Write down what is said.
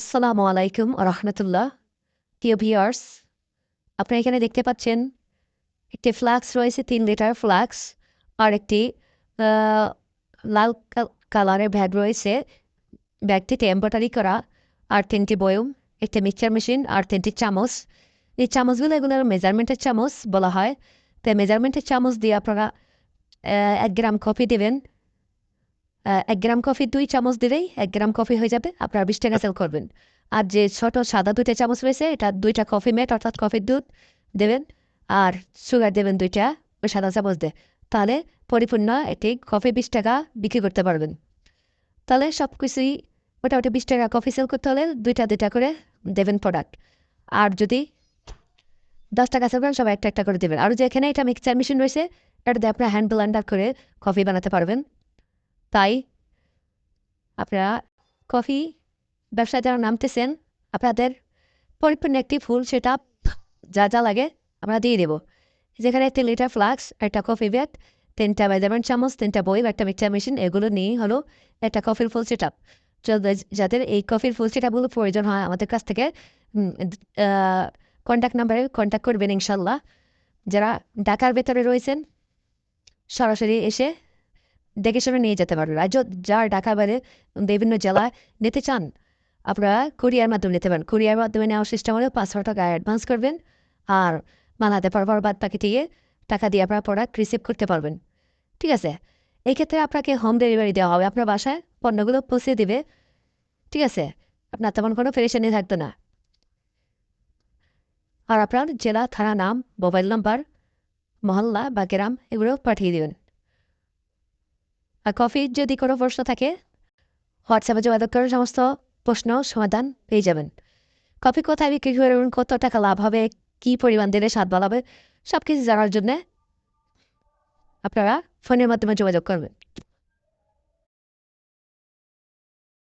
আসসালামু আলাইকুম রহমতুল্লাহ। প্রিয় ভিউয়ার্স আপনারা এখানে দেখতে পাচ্ছেন একটি ফ্লাক্স রয়েছে, তিন লিটার ফ্লাক্স আর একটি লাল কালারের ব্যাগ রয়েছে। ব্যাগটিতে এম্ব্রয়ডারি করা, আর তিনটি বয়ম, একটি মিক্সচার মেশিন আর তিনটি চামচ। এই চামচগুলো এগুলোর মেজারমেন্টের চামচ বলা হয়। তো মেজারমেন্টের চামচ দিয়ে আপনারা এক গ্রাম কফি দেবেন। এক গ্রাম কফি দুই চামচ দিলেই এক গ্রাম কফি হয়ে যাবে। আপনার বিশ টাকা সেল করবেন। আর যে ছোট সাদা দুইটা চামচ রয়েছে, এটা দুইটা কফি মেট অর্থাৎ কফির দুধ দেবেন, আর সুগার দেবেন দুইটা, ওই সাদা চামচ দিয়ে। তাহলে পরিপূর্ণ একটি কফি বিশ টাকা বিক্রি করতে পারবেন। তাহলে সব কিছুই মোটামুটি বিশ টাকা কফি সেল করতে হলে দুইটা দুইটা করে দেবেন প্রোডাক্ট আর যদি দশ টাকা সেল করেন, সবাই একটা একটা করে দেবেন। আর যেখানে এটা মিক্সচার মেশিন রয়েছে এটা দিয়ে আপনার হ্যান্ড ব্লেন্ডার করে কফি বানাতে পারবেন। তাই আপনারা কফি ব্যবসায় যারা নামতেছেন, আপনাদের পরিপূর্ণ একটি ফুল সেটা যা যা লাগে আমরা দিয়ে দেবো। যেখানে একটি লিটার ফ্লাক্স একটা কফি ব্যাগ তিনটা মেজারমেন্ট চামচ, তিনটা বই একটা মিক্সার মেশিন এগুলো নিয়েই হলো একটা কফির ফুল সেট আপ যাদের এই কফির ফুল সেট আপগুলো প্রয়োজন হয় আমাদের কাছ থেকে কন্ট্যাক্ট নাম্বারে কন্ট্যাক্ট করবেন ইনশাল্লাহ। যারা ঢাকার ভেতরে রয়েছেন, সরাসরি এসে দেখে শুনে নিয়ে যেতে পারবেন আর য- যার ঢাকা বাইরে বিভিন্ন জেলায় নিতে চান, আপনারা কুরিয়ার মাধ্যমে নিতে পারেন। কুরিয়ার মাধ্যমে নেওয়ার সিস্টেম হলে পাঁচশো টাকা অ্যাডভান্স করবেন আর বানাতে পারবার বাদ বাকি দিয়ে টাকা দিয়ে আপনারা প্রোডাক্ট রিসিভ করতে পারবেন। ঠিক আছে? এই ক্ষেত্রে আপনাকে হোম ডেলিভারি দেওয়া হবে। আপনার বাসায় পণ্যগুলো পৌঁছে দেবে। ঠিক আছে? আপনার তেমন কোনো পেরেশানি থাকতো না। আর আপনার জেলা, থানা, নাম মোবাইল নাম্বার মহল্লা বা গ্রাম এগুলো পাঠিয়ে দেবেন। আর কফির যদি কোনো প্রশ্ন থাকে, হোয়াটসঅ্যাপে যোগাযোগ করে সমস্ত প্রশ্ন সমাধান পেয়ে যাবেন। কফি কোথায় বিক্রি করে কত টাকা লাভ হবে, কি পরিমাণ দিলে স্বাদ ভালো হবে সব কিছু জানার জন্যে আপনারা ফোনের মাধ্যমে যোগাযোগ করবেন।